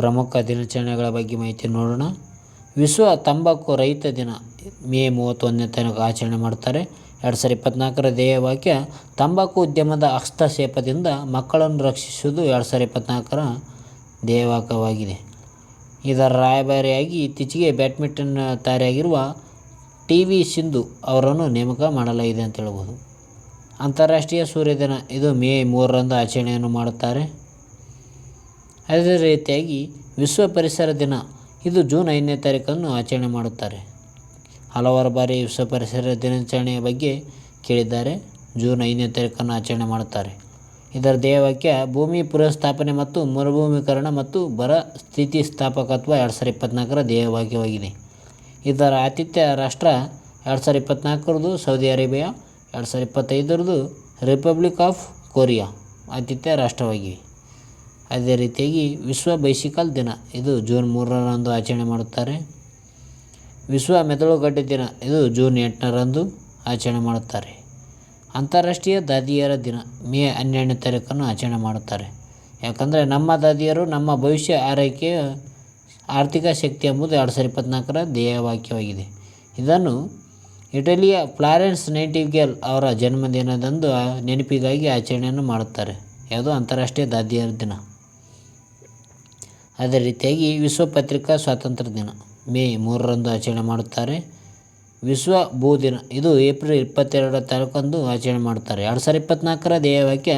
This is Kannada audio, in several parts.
ಪ್ರಮುಖ ದಿನಾಚರಣೆಗಳ ಬಗ್ಗೆ ಮಾಹಿತಿ ನೋಡೋಣ. ವಿಶ್ವ ತಂಬಾಕು ರಹಿತ ದಿನ ಮೇ ಮೂವತ್ತೊಂದನೇ ತನಕ ಆಚರಣೆ ಮಾಡ್ತಾರೆ. ಎರಡು ಸಾವಿರದ ಇಪ್ಪತ್ತ್ನಾಲ್ಕರ ಧ್ಯೇಯವಾಕ್ಯ, ತಂಬಾಕು ಉದ್ಯಮದ ಹಸ್ತಕ್ಷೇಪದಿಂದ ಮಕ್ಕಳನ್ನು ರಕ್ಷಿಸುವುದು ಎರಡು ಸಾವಿರದ ಇಪ್ಪತ್ತ್ನಾಲ್ಕರ ಧ್ಯೇಯವಾಕ್ಯವಾಗಿದೆ. ಇದರ ರಾಯಭಾರಿಯಾಗಿ ಇತ್ತೀಚೆಗೆ ಬ್ಯಾಡ್ಮಿಂಟನ್ ತಾರೆಯಾಗಿರುವ ಟಿ ವಿ ಸಿಂಧು ಅವರನ್ನು ನೇಮಕ ಮಾಡಲಾಗಿದೆ ಅಂತ ಹೇಳ್ಬೋದು. ಅಂತಾರಾಷ್ಟ್ರೀಯ ಸೂರ್ಯ ದಿನ, ಇದು ಮೇ ಮೂರರಂದು ಆಚರಣೆಯನ್ನು ಮಾಡುತ್ತಾರೆ. ಅದೇ ರೀತಿಯಾಗಿ ವಿಶ್ವ ಪರಿಸರ ದಿನ. ಇದು ಜೂನ್ ಐದನೇ ತಾರೀಕನ್ನು ಆಚರಣೆ ಮಾಡುತ್ತಾರೆ. ಹಲವಾರು ಬಾರಿ ವಿಶ್ವ ಪರಿಸರ ದಿನಾಚರಣೆಯ ಬಗ್ಗೆ ಕೇಳಿದ್ದಾರೆ. ಜೂನ್ ಐದನೇ ತಾರೀಕನ್ನು ಆಚರಣೆ ಮಾಡುತ್ತಾರೆ. ಇದರ ಧ್ಯೇಯವಾಕ್ಯ ಭೂಮಿ ಪುನಃಸ್ಥಾಪನೆ ಮತ್ತು ಮರುಭೂಮೀಕರಣ ಮತ್ತು ಬರ ಸ್ಥಿತಿಸ್ಥಾಪಕತ್ವ ಎರಡು ಸಾವಿರದ ಇಪ್ಪತ್ತ್ನಾಲ್ಕರ ಧ್ಯೇಯವಾಕ್ಯವಾಗಿದೆ ಇದರ ಆತಿಥ್ಯ ರಾಷ್ಟ್ರ ಎರಡು ಸಾವಿರದ ಇಪ್ಪತ್ತ್ನಾಲ್ಕರದು ಸೌದಿ ಅರೇಬಿಯಾ, ಎರಡು ಸಾವಿರದ ಇಪ್ಪತ್ತೈದರದು ರಿಪಬ್ಲಿಕ್ ಆಫ್ ಕೊರಿಯಾ. ಆತಿಥ್ಯ ರಾಷ್ಟ್ರವಾಗಿವೆ ಅದೇ ರೀತಿಯಾಗಿ ವಿಶ್ವ ಬೈಸಿಕಲ್ ದಿನ. ಇದು ಜೂನ್ ಮೂರರಂದು ಆಚರಣೆ ಮಾಡುತ್ತಾರೆ. ವಿಶ್ವ ಮೆದುಳುಗಡ್ಡೆ ದಿನ. ಇದು ಜೂನ್ ಎಂಟರಂದು ಆಚರಣೆ ಮಾಡುತ್ತಾರೆ. ಅಂತಾರಾಷ್ಟ್ರೀಯ ದಾದಿಯರ ದಿನ. ಮೇ ಹನ್ನೆರಡನೇ ತಾರೀಕನ್ನು ಆಚರಣೆ ಮಾಡುತ್ತಾರೆ. ಯಾಕಂದರೆ ನಮ್ಮ ದಾದಿಯರು ನಮ್ಮ ಭವಿಷ್ಯ ಆರೈಕೆಯ ಆರ್ಥಿಕ ಶಕ್ತಿ ಎಂಬುದು ಎರಡು ಸಾವಿರದ ಇಪ್ಪತ್ನಾಲ್ಕರ ಧ್ಯೇಯವಾಕ್ಯವಾಗಿದೆ. ಇದನ್ನು ಇಟಲಿಯ ಫ್ಲಾರೆನ್ಸ್ ನೈಟಿಗೇಲ್ ಅವರ ಜನ್ಮದಿನದಂದು ನೆನಪಿಗಾಗಿ ಆಚರಣೆಯನ್ನು ಮಾಡುತ್ತಾರೆ. ಯಾವುದು ಅಂತಾರಾಷ್ಟ್ರೀಯ ದಾದಿಯರ ದಿನ. ಅದೇ ರೀತಿಯಾಗಿ ವಿಶ್ವ ಪತ್ರಿಕಾ ಸ್ವಾತಂತ್ರ್ಯ ದಿನ. ಮೇ ಮೂರರಂದು ಆಚರಣೆ ಮಾಡುತ್ತಾರೆ. ವಿಶ್ವ ಭೂ ದಿನ. ಇದು ಏಪ್ರಿಲ್ ಇಪ್ಪತ್ತೆರಡರ ತಾರೀಕಂದು ಆಚರಣೆ ಮಾಡುತ್ತಾರೆ. ಎರಡು ಸಾವಿರ ಇಪ್ಪತ್ತ್ನಾಲ್ಕರ ಧ್ಯೇಯವಾಕ್ಯ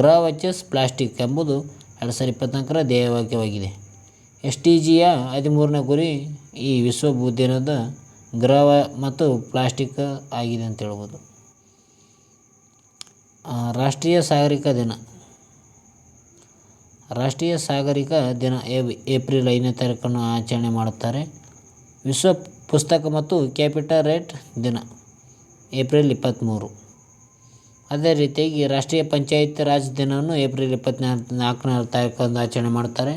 ಗ್ರಹ ವಚಸ್ ಪ್ಲಾಸ್ಟಿಕ್ ಎಂಬುದು ಎರಡು ಸಾವಿರ ಇಪ್ಪತ್ತ್ನಾಲ್ಕರ ಧ್ಯೇಯವಾಕ್ಯವಾಗಿದೆ ಎಸ್ ಟಿ ಜಿಯ ಹದಿಮೂರನೇ ಗುರಿ ಈ ವಿಶ್ವ ಭೂ ದಿನದ ಗ್ರಹ ಮತ್ತು ಪ್ಲಾಸ್ಟಿಕ್ ಆಗಿದೆ ಅಂತ ಹೇಳ್ಬೋದು. ರಾಷ್ಟ್ರೀಯ ಸಾಗರಿಕ ದಿನ. ರಾಷ್ಟ್ರೀಯ ಸಾಗರಿಕ ದಿನ ಏಪ್ರಿಲ್ ಐದನೇ ತಾರೀಕನ್ನು ಆಚರಣೆ ಮಾಡುತ್ತಾರೆ. ವಿಶ್ವ ಪುಸ್ತಕ ಮತ್ತು ಕ್ಯಾಪಿಟಲ್ ರೇಟ್ ದಿನ, ಏಪ್ರಿಲ್ ಇಪ್ಪತ್ತ್ಮೂರು ಅದೇ ರೀತಿಯಾಗಿ ರಾಷ್ಟ್ರೀಯ ಪಂಚಾಯತ್ ರಾಜ್ ದಿನವನ್ನು ಏಪ್ರಿಲ್ ಇಪ್ಪತ್ತ್ನಾಲ್ಕು ನಾಲ್ಕನೇ ತಾರೀಕಂದು ಆಚರಣೆ ಮಾಡ್ತಾರೆ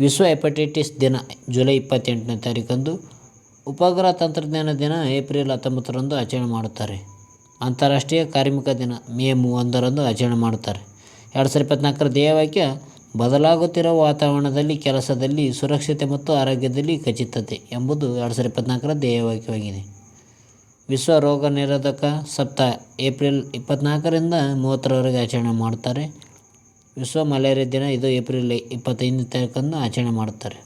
ವಿಶ್ವ ಹೆಪಟೈಟಿಸ್ ದಿನ, ಜುಲೈ ಇಪ್ಪತ್ತೆಂಟನೇ ತಾರೀಕಂದು. ಉಪಗ್ರಹ ತಂತ್ರಜ್ಞಾನ ದಿನ, ಏಪ್ರಿಲ್ ಹತ್ತೊಂಬತ್ತರಂದು ಆಚರಣೆ ಮಾಡುತ್ತಾರೆ. ಅಂತಾರಾಷ್ಟ್ರೀಯ ಕಾರ್ಮಿಕ ದಿನ, ಮೇ ಮೂವತ್ತೊಂದರಂದು ಆಚರಣೆ ಮಾಡುತ್ತಾರೆ. ಎರಡು ಸಾವಿರದ ಇಪ್ಪತ್ತ್ನಾಲ್ಕರ ಧ್ಯೇಯವಾಕ್ಯ ಬದಲಾಗುತ್ತಿರುವ ವಾತಾವರಣದಲ್ಲಿ, ಕೆಲಸದಲ್ಲಿ ಸುರಕ್ಷತೆ ಮತ್ತು ಆರೋಗ್ಯದಲ್ಲಿ ಖಚಿತತೆ ಎಂಬುದು ಎರಡು ಸಾವಿರದ ಇಪ್ಪತ್ನಾಲ್ಕರ ಧ್ಯೇಯವಾಕ್ಯವಾಗಿದೆ. ವಿಶ್ವ ರೋಗ ನಿರೋಧಕ ಸಪ್ತಾಹ ಏಪ್ರಿಲ್ ಇಪ್ಪತ್ನಾಲ್ಕರಿಂದ ಮೂವತ್ತರವರೆಗೆ ಆಚರಣೆ ಮಾಡುತ್ತಾರೆ. ವಿಶ್ವ ಮಲೇರಿಯಾ ದಿನ ಇದು ಏಪ್ರಿಲ್ ಇಪ್ಪತ್ತೈದನೇ ತಾರೀಕನ್ನು ಆಚರಣೆ ಮಾಡುತ್ತಾರೆ.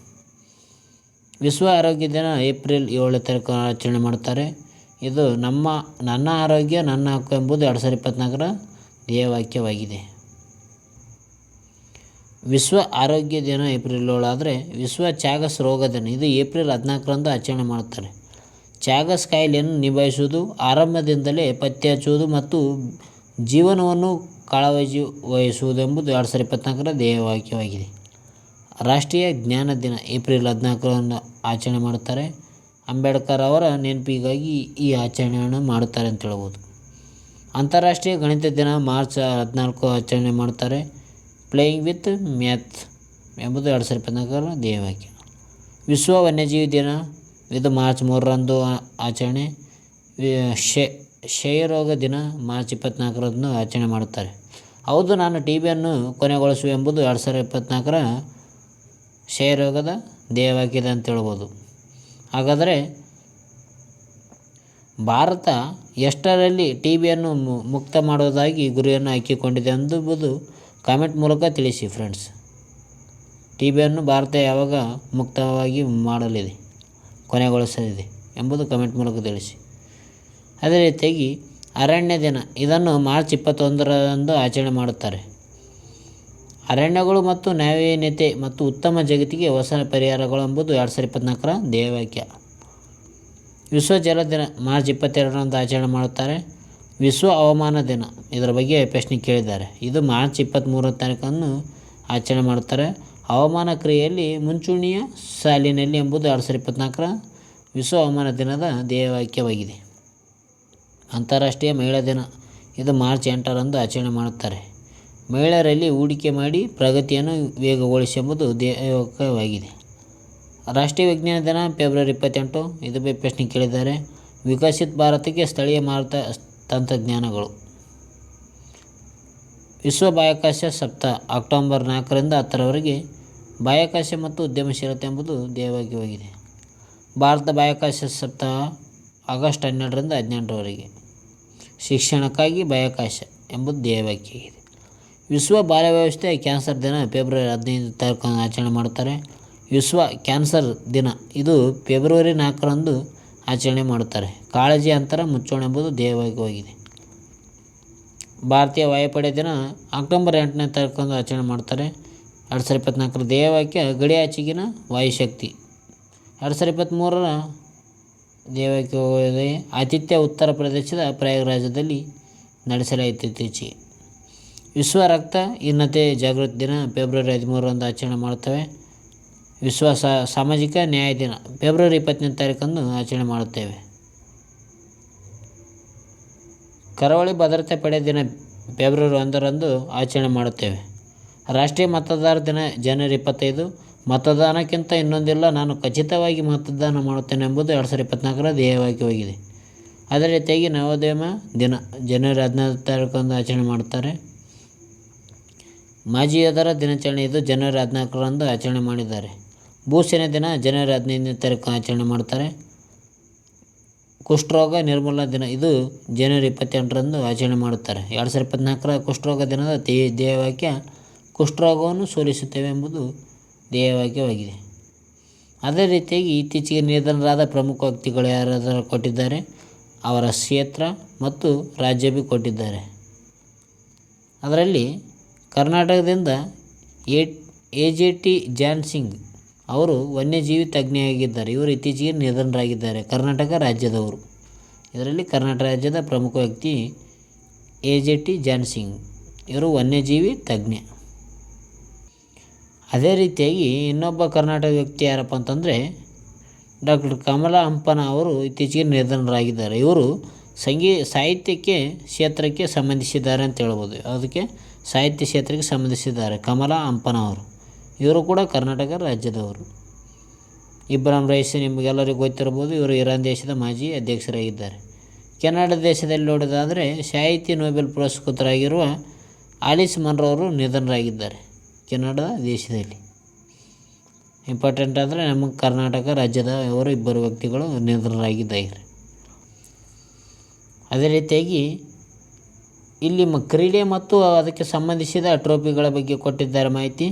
ವಿಶ್ವ ಆರೋಗ್ಯ ದಿನ ಏಪ್ರಿಲ್ ಏಳನೇ ತಾರೀಕು ಆಚರಣೆ ಮಾಡುತ್ತಾರೆ. ಇದು ನಮ್ಮ, ನನ್ನ ಆರೋಗ್ಯ, ನನ್ನ ಹಕ್ಕು ಎಂಬುದು ಎರಡು ಸಾವಿರದ ಇಪ್ಪತ್ತ್ನಾಲ್ಕರ ಧ್ಯೇಯವಾಕ್ಯವಾಗಿದೆ. ವಿಶ್ವ ಆರೋಗ್ಯ ದಿನ ಏಪ್ರಿಲ್ ಏಳಾದರೆ ವಿಶ್ವ ಚಾಗಸ್ ರೋಗ ದಿನ. ಇದು ಏಪ್ರಿಲ್ ಹದಿನಾಲ್ಕರಂದು ಆಚರಣೆ ಮಾಡುತ್ತಾರೆ. ಚಾಗಸ್ ಕಾಯಿಲೆಯನ್ನು ನಿಭಾಯಿಸುವುದು, ಆರಂಭದಿಂದಲೇ ಪತ್ತೆ ಹಚ್ಚುವುದು ಮತ್ತು ಜೀವನವನ್ನು ಕಾಳಜಿ ವಹಿಸುವುದೆಂಬುದು ಎರಡು ಸಾವಿರದ ಇಪ್ಪತ್ನಾಲ್ಕರ ಧ್ಯೇಯವಾಕ್ಯವಾಗಿದೆ ರಾಷ್ಟ್ರೀಯ ಜ್ಞಾನ ದಿನ ಏಪ್ರಿಲ್ ಹದಿನಾಲ್ಕರಂದು ಆಚರಣೆ ಮಾಡುತ್ತಾರೆ. ಅಂಬೇಡ್ಕರ್ ಅವರ ನೆನಪಿಗಾಗಿ ಈ ಆಚರಣೆಯನ್ನು ಮಾಡುತ್ತಾರೆ ಅಂತ ಹೇಳ್ಬೋದು. ಅಂತಾರಾಷ್ಟ್ರೀಯ ಗಣಿತ ದಿನ ಮಾರ್ಚ್ ಹದಿನಾಲ್ಕು ಆಚರಣೆ ಮಾಡ್ತಾರೆ ಪ್ಲೇಯಿಂಗ್ ವಿತ್ ಮ್ಯಾಥ್ ಎಂಬುದು ಎರಡು ಸಾವಿರದ ಇಪ್ಪತ್ನಾಲ್ಕರ ಧ್ಯೇಯವಾಕ್ಯ ವಿಶ್ವ ವನ್ಯಜೀವಿ ದಿನ. ಇದು ಮಾರ್ಚ್ ಮೂರರಂದು ಆಚರಣೆ. ಕ್ಷಯ ಕ್ಷಯರೋಗ ದಿನ ಮಾರ್ಚ್ ಇಪ್ಪತ್ತ್ನಾಲ್ಕರಂದು ಆಚರಣೆ ಮಾಡುತ್ತಾರೆ. ಹೌದು, ನಾನು ಟಿ ಬಿಯನ್ನು ಕೊನೆಗೊಳಿಸುವೆ ಎಂಬುದು ಎರಡು ಸಾವಿರದ ಇಪ್ಪತ್ತ್ನಾಲ್ಕರ ಕ್ಷಯರೋಗದ ಧ್ಯೇಯವಾಕ್ಯದ ಅಂತ ಹೇಳ್ಬೋದು. ಹಾಗಾದರೆ ಭಾರತ ಎಷ್ಟರಲ್ಲಿ ಟಿ ಬಿಯನ್ನು ಮುಕ್ತ ಮಾಡುವುದಾಗಿ ಗುರಿಯನ್ನು ಹಾಕಿಕೊಂಡಿದೆ ಎಂಬುದು ಕಾಮೆಂಟ್ ಮೂಲಕ ತಿಳಿಸಿ ಫ್ರೆಂಡ್ಸ್ ಟಿ ಬಿಯನ್ನು ಭಾರತ ಯಾವಾಗ ಮುಕ್ತವಾಗಿ ಮಾಡಲಿದೆ, ಕೊನೆಗೊಳಿಸಲಿದೆ ಎಂಬುದು ಕಮೆಂಟ್ ಮೂಲಕ ತಿಳಿಸಿ. ಅದೇ ರೀತಿಯಾಗಿ ಅರಣ್ಯ ದಿನ, ಇದನ್ನು ಮಾರ್ಚ್ ಇಪ್ಪತ್ತೊಂದರಂದು ಆಚರಣೆ ಮಾಡುತ್ತಾರೆ. ಅರಣ್ಯಗಳು ಮತ್ತು ನಾವೀನ್ಯತೆ ಮತ್ತು ಉತ್ತಮ ಜಗತ್ತಿಗೆ ಹೊಸ ಪರಿಹಾರಗಳು ಎಂಬುದು ಎರಡು ಸಾವಿರದ ಇಪ್ಪತ್ತ್ನಾಲ್ಕರ ಧ್ಯೇಯವಾಕ್ಯ ವಿಶ್ವ ಜಲ ದಿನ, ಮಾರ್ಚ್ ಇಪ್ಪತ್ತೆರಡರಂದು ಆಚರಣೆ ಮಾಡುತ್ತಾರೆ. ವಿಶ್ವ ಹವಾಮಾನ ದಿನ. ಇದರ ಬಗ್ಗೆ ಪ್ರಶ್ನೆ ಕೇಳಿದ್ದಾರೆ. ಇದು ಮಾರ್ಚ್ ಇಪ್ಪತ್ತ್ಮೂರನೇ ತಾರೀಕನ್ನು ಆಚರಣೆ ಮಾಡುತ್ತಾರೆ. ಹವಾಮಾನ ಕ್ರಿಯೆಯಲ್ಲಿ ಮುಂಚೂಣಿಯ ಸಾಲಿನಲ್ಲಿ ಎಂಬುದು ಎರಡು ಸಾವಿರದ ಇಪ್ಪತ್ತ್ನಾಲ್ಕರ ವಿಶ್ವ ಹವಾಮಾನ ದಿನದ ಧ್ಯೇಯವಾಕ್ಯವಾಗಿದೆ. ಅಂತಾರಾಷ್ಟ್ರೀಯ ಮಹಿಳಾ ದಿನ. ಇದು ಮಾರ್ಚ್ ಎಂಟರಂದು ಆಚರಣೆ ಮಾಡುತ್ತಾರೆ. ಮಹಿಳೆಯರಲ್ಲಿ ಹೂಡಿಕೆ ಮಾಡಿ ಪ್ರಗತಿಯನ್ನು ವೇಗಗೊಳಿಸಿ ಎಂಬುದು ಧ್ಯೇಯವಾಕ್ಯವಾಗಿದೆ. ರಾಷ್ಟ್ರೀಯ ವಿಜ್ಞಾನ ದಿನ, ಫೆಬ್ರವರಿ ಇಪ್ಪತ್ತೆಂಟು. ಇದು ಬಗ್ಗೆ ಪ್ರಶ್ನೆ ಕೇಳಿದ್ದಾರೆ. ವಿಕಸಿತ ಭಾರತಕ್ಕೆ ಸ್ಥಳೀಯ ಮಾರುತ ತಂತ್ರಜ್ಞಾನಗಳು. ವಿಶ್ವ ಬಾಹ್ಯಾಕಾಶ ಸಪ್ತಾಹ ಅಕ್ಟೋಬರ್ ನಾಲ್ಕರಿಂದ ಹತ್ತರವರೆಗೆ ಬಾಹ್ಯಾಕಾಶ ಮತ್ತು ಉದ್ಯಮಶೀಲತೆ ಎಂಬುದು ಧ್ಯೇಯವಾಕ್ಯವಾಗಿದೆ ಭಾರತ ಬಾಹ್ಯಾಕಾಶ ಸಪ್ತಾಹ ಆಗಸ್ಟ್ ಹನ್ನೆರಡರಿಂದ ಹದಿನೆಂಟರವರೆಗೆ ಶಿಕ್ಷಣಕ್ಕಾಗಿ ಬಾಹ್ಯಾಕಾಶ ಎಂಬುದು ದೇವಾಕಿಯಾಗಿದೆ ವಿಶ್ವ ಬಾಲ್ಯ ವ್ಯವಸ್ಥೆ ಕ್ಯಾನ್ಸರ್ ದಿನ ಫೆಬ್ರವರಿ ಹದಿನೈದು ತಾರೀಕನ್ನು ಆಚರಣೆ ಮಾಡುತ್ತಾರೆ. ವಿಶ್ವ ಕ್ಯಾನ್ಸರ್ ದಿನ ಇದು ಫೆಬ್ರವರಿ ನಾಲ್ಕರಂದು ಆಚರಣೆ ಮಾಡುತ್ತಾರೆ. ಕಾಳಜಿ ಅಂತರ ಮುಚ್ಚೋಣ ಎಂಬುದು ಹೋಗಿದೆ. ಭಾರತೀಯ ವಾಯುಪಡೆ ದಿನ ಅಕ್ಟೋಬರ್ ಎಂಟನೇ ತಾರೀಕಂದು ಆಚರಣೆ ಮಾಡ್ತಾರೆ ಎರಡು ಸಾವಿರ ಇಪ್ಪತ್ತ್ನಾಲ್ಕರ ಧ್ಯೇಯವಾಕ್ಯ ಗಡಿಯಾಚೆಗಿನ ವಾಯುಶಕ್ತಿ. ಎರಡು ಸಾವಿರ ಇಪ್ಪತ್ತ್ಮೂರರ ಧ್ಯೇಯವಾಕ್ಯವಾಗಿದೆ ಆತಿಥ್ಯ ಉತ್ತರ ಪ್ರದೇಶದ ಪ್ರಯಾಗರಾಜದಲ್ಲಿ ನಡೆಸಲಾಯಿತು ಇತ್ತೀಚೆಗೆ. ವಿಶ್ವ ರಕ್ತ ಹೀನತೆ ಜಾಗೃತಿ ದಿನ ಫೆಬ್ರವರಿ ಹದಿಮೂರರಂದು ಆಚರಣೆ ಮಾಡುತ್ತೇವೆ. ವಿಶ್ವ ಸಾಮಾಜಿಕ ನ್ಯಾಯ ದಿನ. ಫೆಬ್ರವರಿ ಇಪ್ಪತ್ತನೇ ತಾರೀಕಂದು ಆಚರಣೆ ಮಾಡುತ್ತೇವೆ. ಕರಾವಳಿ ಭದ್ರತೆ ಪಡೆ ದಿನ ಫೆಬ್ರವರಿ ಒಂದರಂದು ಆಚರಣೆ ಮಾಡುತ್ತೇವೆ. ರಾಷ್ಟ್ರೀಯ ಮತದಾರ ದಿನ ಜನವರಿ ಇಪ್ಪತ್ತೈದು. ಮತದಾನಕ್ಕಿಂತ ಇನ್ನೊಂದಿಲ್ಲ, ನಾನು ಖಚಿತವಾಗಿ ಮತದಾನ ಮಾಡುತ್ತೇನೆ ಎಂಬುದು ಎರಡು ಸಾವಿರದ ಧ್ಯೇಯವಾಗಿ ಧ್ಯೇಯವಾಕ್ಯವಾಗಿದೆ ಅದೇ ರೀತಿಯಾಗಿ ನವೋದ್ಯಮ ದಿನ ಜನವರಿ ಹದಿನೈದು ತಾರೀಕಂದು ಆಚರಣೆ ಮಾಡುತ್ತಾರೆ. ಮಾಜಿ ಯೋಧರ ದಿನಾಚರಣೆ ಇದು ಜನವರಿ ಹದಿನಾಲ್ಕರಂದು ಆಚರಣೆ ಮಾಡಿದ್ದಾರೆ. ಭೂಸೇನೆ ದಿನ ಜನವರಿ ಹದಿನೈದನೇ ತಾರೀಕು ಆಚರಣೆ ಮಾಡ್ತಾರೆ. ಕುಷ್ಠರೋಗ ನಿರ್ಮೂಲನಾ ದಿನ ಇದು ಜನವರಿ ಇಪ್ಪತ್ತೆಂಟರಂದು ಆಚರಣೆ ಮಾಡುತ್ತಾರೆ. ಎರಡು ಸಾವಿರದ ಇಪ್ಪತ್ತ್ನಾಲ್ಕರ ಕುಷ್ಠರೋಗ ದಿನದ ಧ್ಯೇಯವಾಕ್ಯ ಕುಷ್ಠರೋಗವನ್ನು ಸೋಲಿಸುತ್ತೇವೆ ಎಂಬುದು ಧ್ಯೇಯವಾಕ್ಯವಾಗಿದೆ ಅದೇ ರೀತಿಯಾಗಿ ಇತ್ತೀಚೆಗೆ ನಿಧನರಾದ ಪ್ರಮುಖ ವ್ಯಕ್ತಿಗಳು ಯಾರಾದರೂ ಕೊಟ್ಟಿದ್ದಾರೆ? ಅವರ ಕ್ಷೇತ್ರ ಮತ್ತು ರಾಜ್ಯ ಬಿ ಕೊಟ್ಟಿದ್ದಾರೆ. ಅದರಲ್ಲಿ ಕರ್ನಾಟಕದಿಂದ A A J T John Singh ಅವರು ವನ್ಯಜೀವಿ ತಜ್ಞೆಯಾಗಿದ್ದಾರೆ. ಇವರು ಇತ್ತೀಚೆಗೆ ನಿಧನರಾಗಿದ್ದಾರೆ. ಕರ್ನಾಟಕ ರಾಜ್ಯದವರು. ಇದರಲ್ಲಿ ಕರ್ನಾಟಕ ರಾಜ್ಯದ ಪ್ರಮುಖ ವ್ಯಕ್ತಿ A J T John Singh ಇವರು ವನ್ಯಜೀವಿ ತಜ್ಞ. ಅದೇ ರೀತಿಯಾಗಿ ಇನ್ನೊಬ್ಬ ಕರ್ನಾಟಕ ವ್ಯಕ್ತಿ ಯಾರಪ್ಪ ಅಂತಂದರೆ ಡಾಕ್ಟರ್ ಕಮಲಾ ಹಂಪನ ಅವರು ಇತ್ತೀಚೆಗೆ ನಿಧನರಾಗಿದ್ದಾರೆ. ಇವರು ಸಂಗೀ, ಸಾಹಿತ್ಯಕ್ಕೆ ಕ್ಷೇತ್ರಕ್ಕೆ ಸಂಬಂಧಿಸಿದ್ದಾರೆ ಅಂತ ಹೇಳ್ಬೋದು. ಅದಕ್ಕೆ ಸಾಹಿತ್ಯ ಕ್ಷೇತ್ರಕ್ಕೆ ಸಂಬಂಧಿಸಿದ್ದಾರೆ ಕಮಲಾ ಹಂಪನ ಅವರು ಇವರು ಕೂಡ ಕರ್ನಾಟಕ ರಾಜ್ಯದವರು. ಇಬ್ರಾಹಿಂ ರೈಸ್ ನಿಮಗೆಲ್ಲರಿಗೂ ಗೊತ್ತಿರ್ಬೋದು ಇವರು ಇರಾನ್ ದೇಶದ ಮಾಜಿ ಅಧ್ಯಕ್ಷರಾಗಿದ್ದಾರೆ. ಕೆನಡಾ ದೇಶದಲ್ಲಿ ನೋಡೋದಾದರೆ ಸಾಹಿತ್ಯ ನೊಬೆಲ್ ಪುರಸ್ಕೃತರಾಗಿರುವ ಆಲಿಸ್ ಮನ್ರವರು ನಿಧನರಾಗಿದ್ದಾರೆ ಕೆನಡಾ ದೇಶದಲ್ಲಿ. ಇಂಪಾರ್ಟೆಂಟ್ ಆದರೆ ನಮ್ಮ ಕರ್ನಾಟಕ ರಾಜ್ಯದ ಅವರು ಇಬ್ಬರು ವ್ಯಕ್ತಿಗಳು ನಿಧನರಾಗಿದ್ದಾರೆ. ಅದೇ ರೀತಿಯಾಗಿ ಇಲ್ಲಿ ಮ ಕ್ರೀಡೆ ಮತ್ತು ಅದಕ್ಕೆ ಸಂಬಂಧಿಸಿದ ಟ್ರೋಫಿಗಳ ಬಗ್ಗೆ ಕೊಟ್ಟಿದ್ದಾರೆ ಮಾಹಿತಿ.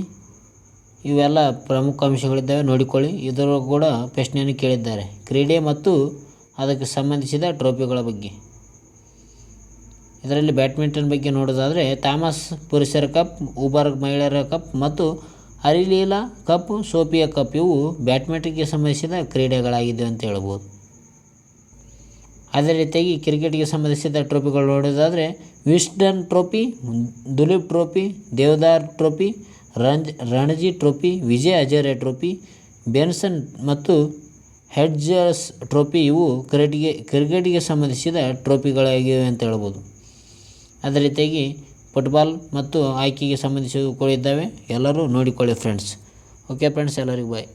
ಇವೆಲ್ಲ ಪ್ರಮುಖ ಅಂಶಗಳಿದ್ದಾವೆ. ನೋಡಿಕೊಳ್ಳಿ. ಇದರ ಕೂಡ ಪ್ರಶ್ನೆಯನ್ನು ಕೇಳಿದ್ದಾರೆ. ಕ್ರೀಡೆ ಮತ್ತು ಅದಕ್ಕೆ ಸಂಬಂಧಿಸಿದ ಟ್ರೋಫಿಗಳ ಬಗ್ಗೆ. ಇದರಲ್ಲಿ ಬ್ಯಾಡ್ಮಿಂಟನ್ ಬಗ್ಗೆ ನೋಡೋದಾದರೆ ಥಾಮಸ್ ಪುರುಷರ ಕಪ್, ಉಬರ್ ಮಹಿಳೆಯರ ಕಪ್ ಮತ್ತು ಅರಿಲೀಲಾ ಕಪ್, ಸೋಫಿಯಾ ಕಪ್ ಇವು ಬ್ಯಾಡ್ಮಿಂಟನ್ಗೆ ಸಂಬಂಧಿಸಿದ ಕ್ರೀಡೆಗಳಾಗಿವೆ ಅಂತ ಹೇಳ್ಬೋದು. ಅದೇ ರೀತಿಯಾಗಿ ಕ್ರಿಕೆಟ್ಗೆ ಸಂಬಂಧಿಸಿದ ಟ್ರೋಫಿಗಳು ನೋಡೋದಾದರೆ Wisden trophy, Duleep trophy, Deodhar trophy ರಂಜ್ Ranji trophy, Vijay Hazare trophy, Benson ಮತ್ತು ಹೆಡ್ಜರ್ಸ್ ಟ್ರೋಫಿ ಇವು ಕ್ರಿಕೆಟ್ಗೆ ಕ್ರಿಕೆಟ್ಗೆ ಸಂಬಂಧಿಸಿದ ಟ್ರೋಫಿಗಳಾಗಿವೆ ಅಂತ ಹೇಳ್ಬೋದು. ಅದೇ ರೀತಿಯಾಗಿ ಫುಟ್ಬಾಲ್ ಮತ್ತು ಆಯ್ಕೆಗೆ ಸಂಬಂಧಿಸಿದ ಕೂಡ ಇದ್ದಾವೆ. ಎಲ್ಲರೂ ನೋಡಿಕೊಳ್ಳಿ ಫ್ರೆಂಡ್ಸ್. ಓಕೆ ಫ್ರೆಂಡ್ಸ್, ಎಲ್ಲರಿಗೂ ಬಾಯ್